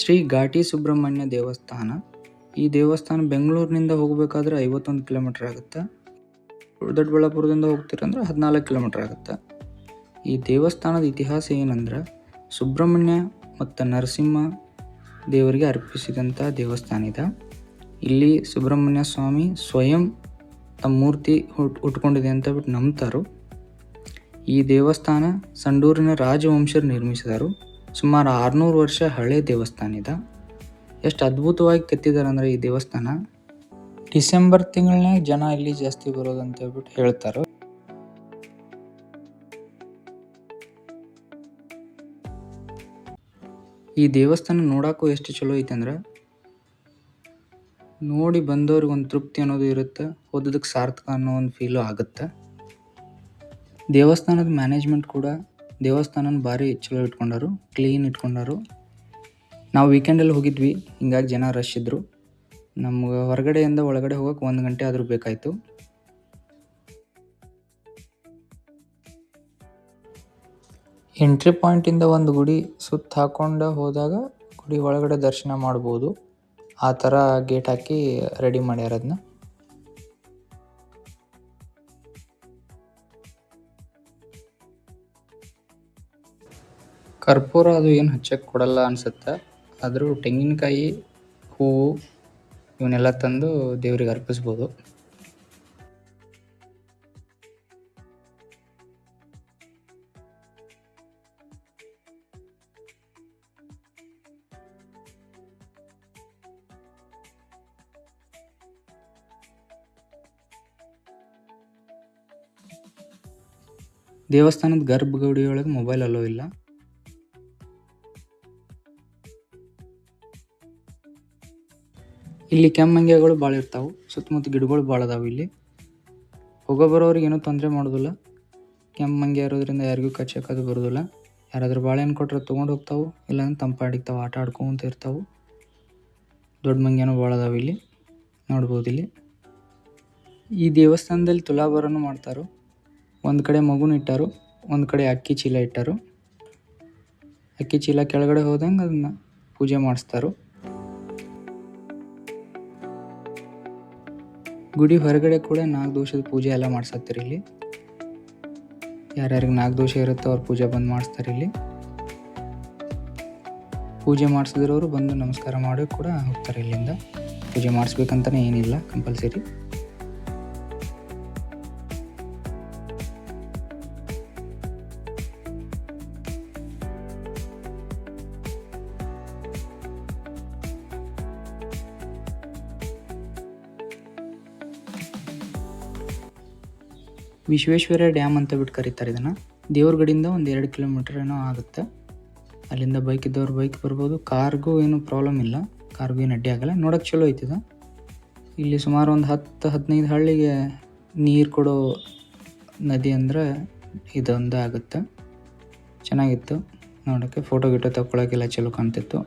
ಶ್ರೀ ಘಾಟಿ ಸುಬ್ರಹ್ಮಣ್ಯ ದೇವಸ್ಥಾನ. ಈ ದೇವಸ್ಥಾನ ಬೆಂಗಳೂರಿನಿಂದ ಹೋಗಬೇಕಾದ್ರೆ ಐವತ್ತೊಂದು ಕಿಲೋಮೀಟರ್ ಆಗುತ್ತೆ. ದೊಡ್ಡಬಳ್ಳಾಪುರದಿಂದ ಹೋಗ್ತೀರಂದ್ರೆ ಹದಿನಾಲ್ಕು ಕಿಲೋಮೀಟರ್ ಆಗುತ್ತೆ. ಈ ದೇವಸ್ಥಾನದ ಇತಿಹಾಸ ಏನಂದ್ರೆ ಸುಬ್ರಹ್ಮಣ್ಯ ಮತ್ತು ನರಸಿಂಹ ದೇವರಿಗೆ ಅರ್ಪಿಸಿದಂಥ ದೇವಸ್ಥಾನ ಇದೆ. ಇಲ್ಲಿ ಸುಬ್ರಹ್ಮಣ್ಯ ಸ್ವಾಮಿ ಸ್ವಯಂ ತಮ್ಮ ಮೂರ್ತಿ ಹುಟ್ ಉಟ್ಕೊಂಡಿದೆ ಅಂತ ಬಿಟ್ಟು ನಂಬ್ತಾರು. ಈ ದೇವಸ್ಥಾನ ಸಂಡೂರಿನ ರಾಜವಂಶರು ನಿರ್ಮಿಸಿದರು. ಸುಮಾರು ಆರುನೂರು ವರ್ಷ ಹಳೆ ದೇವಸ್ಥಾನ ಇದೆ. ಎಷ್ಟು ಅದ್ಭುತವಾಗಿ ಕೆತ್ತಿದ್ದಾರೆ ಅಂದರೆ ಈ ದೇವಸ್ಥಾನ. ಡಿಸೆಂಬರ್ ತಿಂಗಳನ್ಯಾಗ ಜನ ಇಲ್ಲಿ ಜಾಸ್ತಿ ಬರೋದು ಅಂತ ಹೇಳ್ಬಿಟ್ಟು ಹೇಳ್ತಾರೆ. ಈ ದೇವಸ್ಥಾನ ನೋಡಕ್ಕೂ ಎಷ್ಟು ಚಲೋ ಐತೆ ಅಂದ್ರೆ ನೋಡಿ ಬಂದವ್ರಿಗೆ ಒಂದು ತೃಪ್ತಿ ಅನ್ನೋದು ಇರುತ್ತೆ, ಓದೋದಕ್ಕೆ ಸಾರ್ಥಕ ಅನ್ನೋ ಒಂದು ಫೀಲು ಆಗುತ್ತೆ. ದೇವಸ್ಥಾನದ ಮ್ಯಾನೇಜ್ಮೆಂಟ್ ಕೂಡ ದೇವಸ್ಥಾನನ ಭಾರಿ ಚಲೋ ಇಟ್ಕೊಂಡಾರು ಕ್ಲೀನ್ ಇಟ್ಕೊಂಡಾರು. ನಾವು ವೀಕೆಂಡಲ್ಲಿ ಹೋಗಿದ್ವಿ, ಹಿಂಗಾಗಿ ಜನ ರಶ್ ಇದ್ದರು ನಮ್ಗೆ ಹೊರಗಡೆಯಿಂದ ಒಳಗಡೆ ಹೋಗೋಕೆ ಒಂದು ಗಂಟೆ ಆದರೂ ಬೇಕಾಯಿತು. ಎಂಟ್ರಿ ಪಾಯಿಂಟಿಂದ ಒಂದು ಗುಡಿ ಸುತ್ತ ಹಾಕೊಂಡು ಹೋದಾಗ ಗುಡಿ ಒಳಗಡೆ ದರ್ಶನ ಮಾಡ್ಬೋದು. ಆ ಥರ ಗೇಟ್ ಹಾಕಿ ರೆಡಿ ಮಾಡ್ಯಾರ ಅದನ್ನ ಕರ್ಪೂರ ಅದು ಏನು ಹಚ್ಚಕ್ಕೆ ಕೊಡಲ್ಲ ಅನ್ಸುತ್ತೆ. ಆದರೂ ತೆಂಗಿನಕಾಯಿ, ಹೂವು ಇವನ್ನೆಲ್ಲ ತಂದು ದೇವರಿಗೆ ಅರ್ಪಿಸ್ಬೋದು. ದೇವಸ್ಥಾನದ ಗರ್ಭಗುಡಿಯೊಳಗೆ ಮೊಬೈಲ್ ಅಲೋ ಇಲ್ಲ. ಇಲ್ಲಿ ಕೆಮ್ಮಂಗ್ಯಗಳು ಭಾಳ ಇರ್ತಾವೆ, ಸುತ್ತಮುತ್ತ ಗಿಡಗಳು ಭಾಳ ಅದಾವೆ ಇಲ್ಲಿ. ಹೋಗೋ ಬರೋರಿಗೆ ಏನೂ ತೊಂದರೆ ಮಾಡೋದಿಲ್ಲ. ಕೆಮ್ಮಂಗೆ ಇರೋದ್ರಿಂದ ಯಾರಿಗೂ ಕಚ್ಚಕ್ಕದು ಬರೋದಿಲ್ಲ. ಯಾರಾದ್ರೂ ಬಾಳೆಹಣ್ಣು ಕೊಟ್ಟರೆ ತೊಗೊಂಡು ಹೋಗ್ತಾವೆ, ಇಲ್ಲಾಂದ್ರೆ ತಂಪಾಡಿಕ್ತಾವೆ ತಾವು ಆಟ ಆಡ್ಕೊಂತ ಇರ್ತಾವೆ. ದೊಡ್ಡ ಮಂಗ್ಯನೂ ಭಾಳ ಅದಾವೆ ಇಲ್ಲಿ, ನೋಡ್ಬೋದು ಇಲ್ಲಿ. ಈ ದೇವಸ್ಥಾನದಲ್ಲಿ ತುಲಾಭಾರನೂ ಮಾಡ್ತಾರೋ. ಒಂದು ಕಡೆ ಮಗುನ ಇಟ್ಟರು, ಒಂದು ಕಡೆ ಅಕ್ಕಿ ಚೀಲ ಇಟ್ಟಾರು. ಅಕ್ಕಿ ಚೀಲ ಕೆಳಗಡೆ ಹೋದಂಗೆ ಅದನ್ನು ಪೂಜೆ ಮಾಡಿಸ್ತಾರು. ಗುಡಿ ಹೊರಗಡೆ ಕೂಡ ನಾಗದೋಷದ ಪೂಜೆ ಎಲ್ಲ ಮಾಡ್ಸತ್ತಾರೆ ಇಲ್ಲಿ. ಯಾರ್ಯಾರಿಗೆ ನಾಗದೋಷ ಇರುತ್ತೋ ಅವ್ರು ಪೂಜೆ ಬಂದು ಮಾಡಿಸ್ತಾರೆ ಇಲ್ಲಿ. ಪೂಜೆ ಮಾಡಿಸಿದ್ರವರು ಬಂದು ನಮಸ್ಕಾರ ಮಾಡಿ ಕೂಡ ಹೋಗ್ತಾರೆ ಇಲ್ಲಿಂದ. ಪೂಜೆ ಮಾಡಿಸ್ಬೇಕಂತಲೇ ಏನಿಲ್ಲ, ಕಂಪಲ್ಸರಿ. ವಿಶ್ವೇಶ್ವರ ಡ್ಯಾಮ್ ಅಂತ ಬಿಟ್ಟು ಕರೀತಾರೆ ಇದನ್ನು. ದೇವ್ರಗಡಿಂದ ಒಂದು ಎರಡು ಕಿಲೋಮೀಟರ್ ಏನೋ ಆಗುತ್ತೆ. ಅಲ್ಲಿಂದ ಬೈಕ್ ಇದ್ದವ್ರು ಬೈಕ್ ಬರ್ಬೋದು. ಕಾರ್ಗೂ ಏನು ಪ್ರಾಬ್ಲಮ್ ಇಲ್ಲ. ಕಾರ್ಗೂ ಏನು ಅಡ್ಡಿ ಆಗಲ್ಲ. ನೋಡೋಕ್ಕೆ ಚಲೋ ಐತಿದ ಇಲ್ಲಿ ಸುಮಾರು ಒಂದು ಹತ್ತು, ಹದಿನೈದು ಹಳ್ಳಿಗೆ ನೀರು ಕೊಡೋ ನದಿ ಅಂದ್ರೆ ಇದೊಂದು ಆಗುತ್ತೆ. ಚೆನ್ನಾಗಿತ್ತು. ನೋಡೋಕ್ಕೆ ಫೋಟೋ ಗಿಟೋ ತಗೊಳಕ್ಕೆಲ್ಲ ಚಲೋ ಕಾಣ್ತಿತ್ತು.